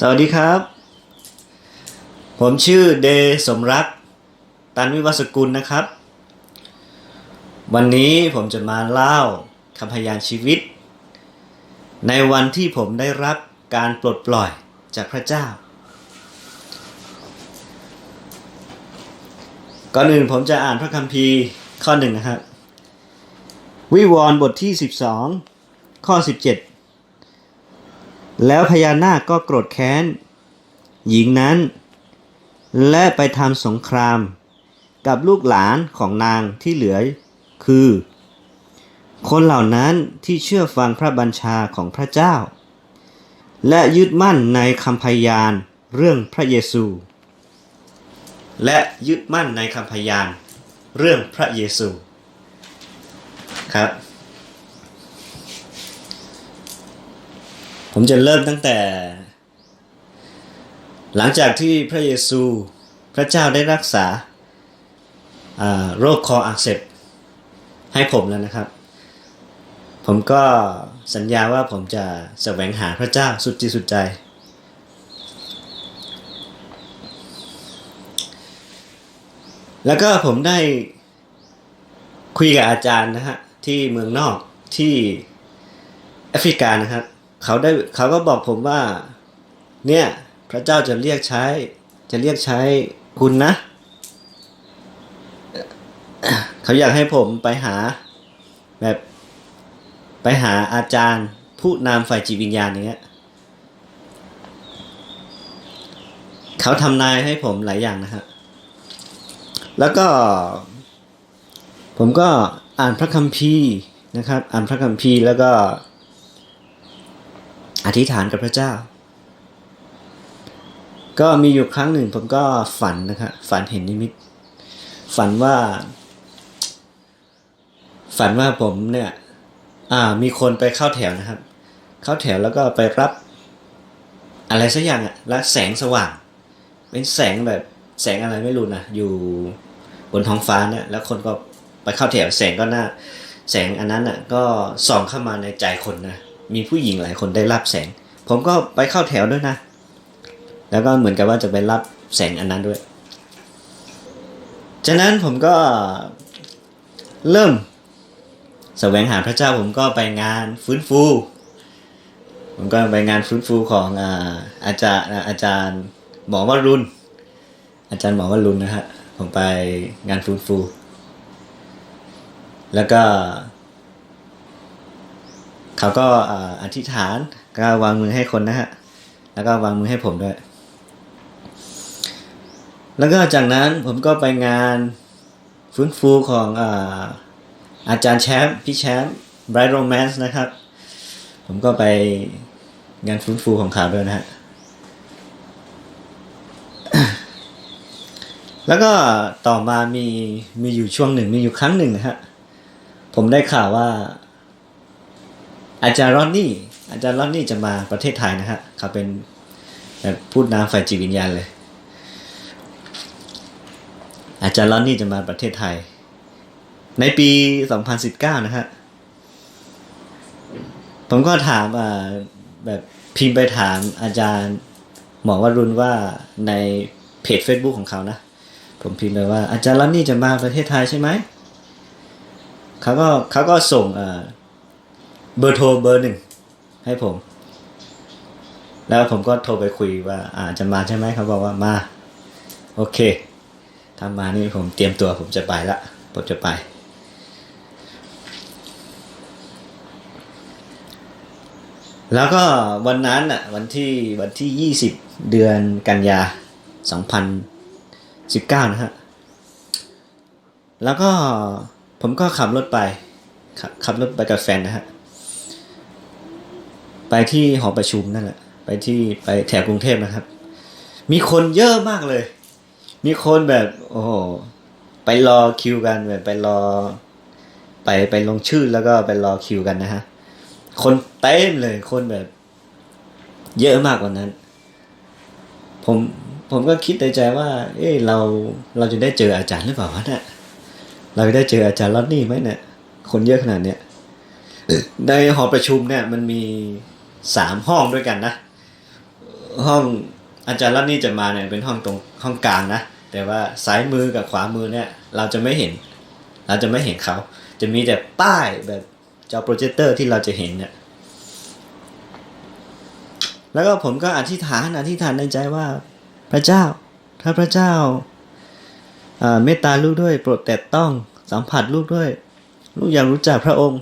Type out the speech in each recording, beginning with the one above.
สวัสดีครับ ผมชื่อเดสมรัก ตันวิวัสกุลนะครับ วันนี้ผมจะมาเล่าคำพยานชีวิต ในวันที่ผมได้รับการปลดปล่อยจากพระเจ้า ก่อนอื่นผมจะอ่านพระคัมภีร์ข้อหนึ่งนะครับ วิวรณ์บทที่ 12 ข้อ 17 แล้วพญานาคก็โกรธแค้น หญิงนั้น และไปทำสงคราม กับลูกหลานของนางที่เหลือคือ คนเหล่านั้นที่เชื่อฟังพระบัญชาของพระเจ้า และยึดมั่นในคำพยานเรื่องพระเยซู และยึดมั่นในคำพยานเรื่องพระเยซูครับ ผมจะเริ่มตั้งแต่ หลังจากที่พระเยซูพระเจ้าได้รักษาโรคคออักเสบให้ผมแล้วนะครับ ผมก็สัญญาว่าผมจะแสวงหาพระเจ้าสุดจิตสุดใจ แล้วก็ผมได้คุยกับอาจารย์นะฮะที่เมืองนอกที่แอฟริกานะครับ เขาได้เขาก็บอกผมว่า เนี่ยพระเจ้าจะเรียกใช้ จะเรียกใช้คุณนะ เขาอยากให้ผมไปหา แบบไปหาอาจารย์ ผู้นำฝ่ายจิตวิญญาณอย่างเงี้ยเขาทำนายให้ผมหลายอย่างนะครับแล้วก็ ผมก็อ่านพระคัมภีร์นะครับ อ่านพระคัมภีร์แล้วก็ อธิษฐานกับพระเจ้า ก็มีอยู่ครั้งหนึ่งผมก็ฝันนะครับฝันเห็นนิมิต ฝันว่า ฝันว่าผมเนี่ย อ่า มีคนไปเข้าแถวนะครับ เข้าแถวแล้วก็ไปรับ อะไรสักอย่างอะแล้วแสงสว่าง เป็นแสงแบบแสงอะไรไม่รู้นะอยู่บนท้องฟ้าเนี่ยแล้วคนก็ไปเข้าแถวแสงก็น่าแสงอันนั้นอะ ก็ส่องเข้ามาในใจคนนะ มีผู้หญิงหลายคนได้รับแสง ผมก็ไปเข้าแถวด้วยนะ แล้วก็เหมือนกับว่าจะไปรับแสงอันนั้นด้วย จากนั้นผมก็เริ่มแสวงหาพระเจ้าผมก็ไปงานฟื้นฟู ผมก็ไปงานฟื้นฟูของอาอาจารย์อาจารย์หมอวรุณ อาจารย์หมอวรุณนะฮะ ผมไปงานฟื้นฟู แล้วก็ เขาก็อธิษฐานก็วางมือให้คนนะฮะแล้วก็วางมือให้ผมด้วย แล้วก็จากนั้นผมก็ไปงานฟื้นฟูของอาอาจารย์แชมป์พี่แชมป์ Bright Romance นะครับ ผมก็ไปงานฟื้นฟูของเขาด้วยนะฮะแล้วก็ต่อมามีมีอยู่ช่วงหนึ่งมีอยู่ครั้งหนึ่งนะฮะผมได้ข่าวว่า อาจารย์รอนนี่อาจารย์รอนนี่จะมาประเทศไทยนะฮะเขาเป็นพูดนามฝ่ายจิตวิญญาณเลย อาจารย์รอนนี่จะมาประเทศไทย ในปี 2019 นะฮะผมก็ถามอ่าแบบพิมพ์ไปถามอาจารย์หมอวรุณว่าในเพจ Facebook ของเขานะ ผมพิมพ์ไปว่าอาจารย์รอนนี่จะมาประเทศไทยใช่ไหมเขาก็เขาก็ส่งอ่า เบอร์โทรเบอร์หนึ่งให้ผม แล้วผมก็โทรไปคุยว่าอาจะมาใช่ไหมเขาบอกว่ามา โอเคถ้ามานี่ผมเตรียมตัวผมจะไปละผมจะไป แล้วก็วันนั้นอะวันที่วันที่ยี่สิบเดือนกันยาสองพันสิบเก้านะฮะ แล้วก็ผมก็ขับรถไปขขับรถไปกับแฟนนะฮะ ไปที่หอประชุมนั่นแหละไปที่ไปแถวกรุงเทพนะครับ มีคนเยอะมากเลย มีคนแบบโอ้โหไปรอคิวกันแบบไปรอ ไปไปลงชื่อแล้วก็ไปรอคิวกันนะฮะคนเต็มเลยคนแบบ เยอะมากกว่านั้น ผมผมก็คิดในใจว่า เอ้เราเราจะได้เจออาจารย์หรือเปล่าวะเนี่ยเราได้เจออาจารย์ลอดนี่ไหมเนี่ยคนเยอะขนาดเนี้ยในหอประชุมเนี่ย มันมี สามห้องด้วยกันนะ ห้องอาจารย์รัตนี่จะมาเนี่ยเป็นห้องตรงห้องกลางนะ แต่ว่าซ้ายมือกับขวามือเนี่ย เราจะไม่เห็น เราจะไม่เห็นเขา จะมีแต่ป้ายแบบจอโปรเจคเตอร์ที่เราจะเห็นเนี่ยแล้วก็ผมก็อธิษฐานอธิษฐานในใจว่าพระเจ้า ถ้าพระเจ้าเมตตาลูกด้วยโปรดแต่ต้องสัมผัสลูกด้วย ลูกอยากรู้จักพระองค์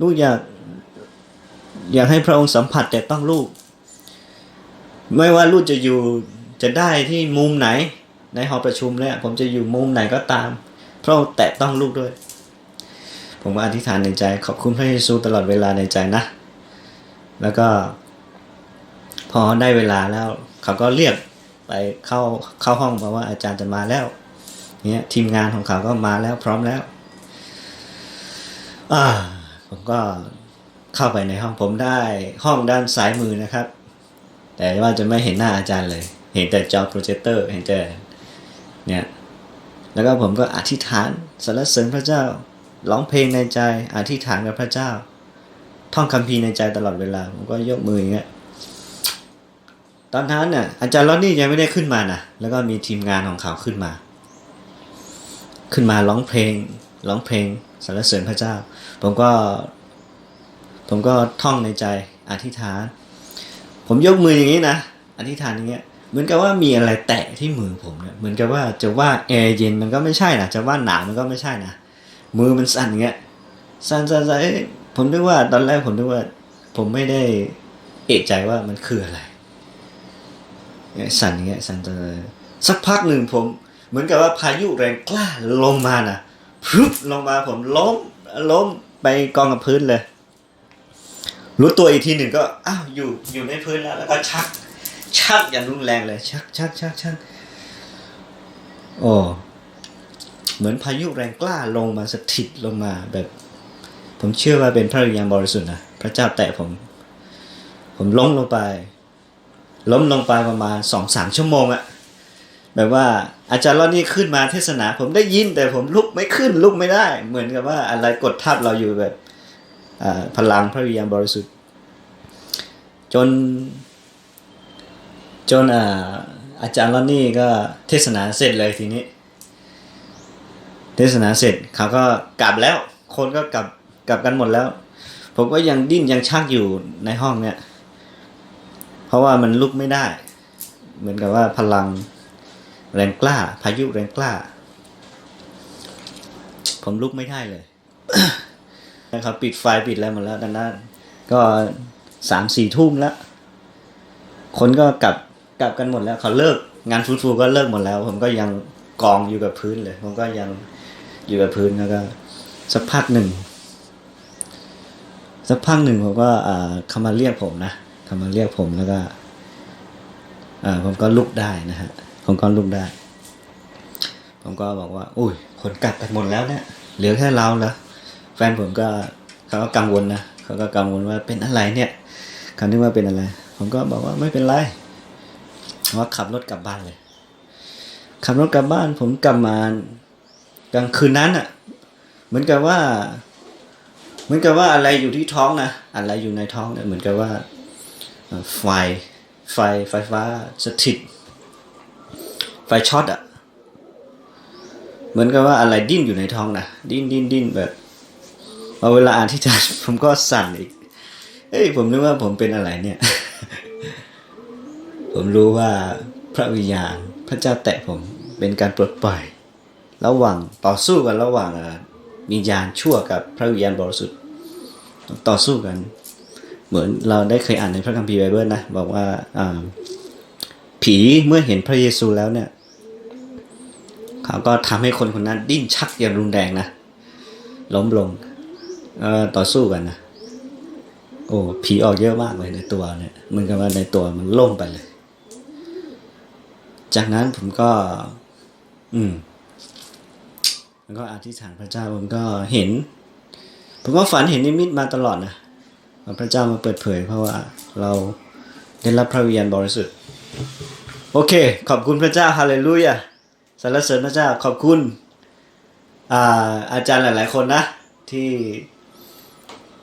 ลูกอยาก อยากให้พระองค์สัมผัสแต่ต้องลูก ไม่ว่าลูกจะอยู่จะได้ที่มุมไหน ในหอประชุมเนี่ยผมจะอยู่มุมไหนก็ตาม พระองค์แตะต้องลูกด้วย ผมก็อธิษฐานในใจ ขอบคุณพระเยซูตลอดเวลาในใจนะ แล้วก็ พอได้เวลาแล้ว เขาก็เรียกไปเข้าเข้าห้องเพราะว่าอาจารย์จะมาแล้วเนี่ยทีมงานของเขาก็มาแล้วพร้อมแล้ว อ่าผมก็ เข้าไปในห้องผมได้ห้องด้านซ้ายมือนะครับ แต่ว่าจะไม่เห็นหน้าอาจารย์เลย เห็นแต่จอโปรเจคเตอร์เห็นแต่เนี่ยแล้วก็ผมก็อธิษฐานสรรเสริญพระเจ้าร้องเพลงในใจอธิษฐานกับพระเจ้า ท่องคัมภีร์ในใจตลอดเวลาผมก็ยกมืออย่างเงี้ยตอนนั้นน่ะอาจารย์ลอดนี่ยังไม่ได้ขึ้นมานะแล้วก็มีทีมงานของเขาขึ้นมา ขึ้นมาร้องเพลงร้องเพลงสรรเสริญพระเจ้า ผมก็ ผมก็ท่องในใจอธิษฐาน ผมยกมืออย่างนี้นะอธิษฐานอย่างเงี้ยเหมือนกับว่ามีอะไรแตะที่มือผมเนี่ยเหมือนกับว่าจะว่าแอร์เย็นมันก็ไม่ใช่นะจะว่าหนาวมันก็ไม่ใช่นะมือมันสั่นอย่างเงี้ยสั่นสั่นสั่นเอ้ยผมนึกว่าตอนแรกผมนึกว่า ผมไม่ได้เอกใจว่ามันคืออะไรสั่นอย่างเงี้ยสั่นจนสักพักหนึ่งผม เหมือนกับว่าพายุแรงกล้าลงมานะพรึบลงมาผมล้มล้มไปกองกับพื้นเลย รู้ตัวอีกทีหนึ่งก็อ้าวอยู่อยู่ในพื้นแล้วแล้วก็ชัก ชักอย่างรุนแรงเลย ชักชักชักชักโอ้เหมือนพายุแรงกล้าลงมาสถิตลงมาแบบ ผมเชื่อว่าเป็นพระวิญญาณบริสุทธิ์นะพระเจ้าแตะผม ผมล้มลงไป ล้มลงไปประมาณสองสามชั่วโมงอะแบบว่าอาจารย์รอดนี่ขึ้นมาเทศนา ผมได้ยินแต่ผมลุกไม่ขึ้นลุกไม่ได้ เหมือนกับว่าอะไรกดทับเราอยู่แบบ พลังพระวิญญาณบริสุทธิ์ จน จนอาอาจารย์รอนนี่ก็เทศนาเสร็จเลยทีนี้ เทศนาเสร็จเขาก็กลับแล้ว คนก็กลับกลับกันหมดแล้ว ผมก็ยังดิ้นยังชักอยู่ในห้องเนี่ย เพราะว่ามันลุกไม่ได้ เหมือนกับว่าพลังแรงกล้า พายุแรงกล้า ผมลุกไม่ได้เลย นะครับปิดไฟปิดอะไรหมดแล้วดังนั้นก็สามสี่ทุ่มแล้ว คนก็กลับกลับกันหมดแล้ว เขาเลิกงานฟูดฟูก็เลิกหมดแล้ว ผมก็ยังกองอยู่กับพื้นเลย ผมก็ยังอยู่กับพื้นแล้วก็ สักพักหนึ่ง สักพักหนึ่งผมก็อ่าเขามาเรียกผมนะเขามาเรียกผมแล้วก็อ่าผมก็ลุกได้นะฮะผมก็ลุกได้ ผมก็บอกว่า อุ้ยคนกลับไปหมดแล้วเนี่ยเหลือแค่เราแล้ว แฟนผมก็เขาก็กังวลนะเขาก็กังวลว่าเป็นอะไรเนี่ยเขาคิดว่าเป็นอะไร ผมก็บอกว่าไม่เป็นไรว่าขับรถกลับบ้านเลย ขับรถกลับบ้าน ผมกลับมากลางคืนนั้นอะ เหมือนกับว่า เหมือนกับว่าอะไรอยู่ที่ท้องนะอะไรอยู่ในท้องเนี่ยเหมือนกับว่าไฟไฟไฟฟ้าสถิต ไฟช็อตอะ เหมือนกับว่าอะไรดิ้นอยู่ในท้องนะดิ้นดิ้นดิ้นแบบ พอเวลาอ่านที่จานผมก็สั่นอีก เอ้ยผมนึกว่าผมเป็นอะไรเนี่ย ผมรู้ว่าพระวิญญาณพระเจ้าแตะผมเป็นการปลดปล่อย ระหว่างต่อสู้กันระหว่างวิญญาณชั่วกับพระวิญญาณบริสุทธิ์ต่อสู้กัน เหมือนเราได้เคยอ่านในพระคัมภีร์ไบเบิลนะบอกว่าผีเมื่อเห็นพระเยซูแล้วเนี่ยเขาก็ทำให้คนคนนั้นดิ้นชักอย่างรุนแรงนะล้มลง ต่อสู้กันนะโอ้ผีออกเยอะมากเลยในตัวเนี่ยมือนกับว่าในตัวมันล่งไปเลย จากนั้นผมก็ อืมแล้วก็อธิษฐานพระเจ้าผมก็เห็น ผมก็ฝันเห็นนิมิตมาตลอดนะพระเจ้ามาเปิดเผย เพราะว่าเราได้รับพระวิญญาณบริสุทธิ์โอเค ขอบคุณพระเจ้าฮาเลลูยาสรรเสริญพระเจ้าขอบคุณอาอาจารย์หลาย ๆ คนนะที่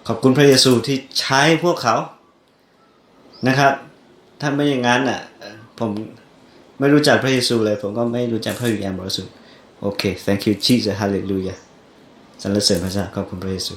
ขอบคุณพระเยซูที่ใช้พวกเขานะครับ ถ้าไม่อย่างนั้นอะผมไม่รู้จักพระเยซูเลย ผมก็ไม่รู้จักพระวิญญาณบริสุทธิ์โอเค thank you Jesus hallelujah สรรเสริญพระเจ้าขอบคุณพระเยซู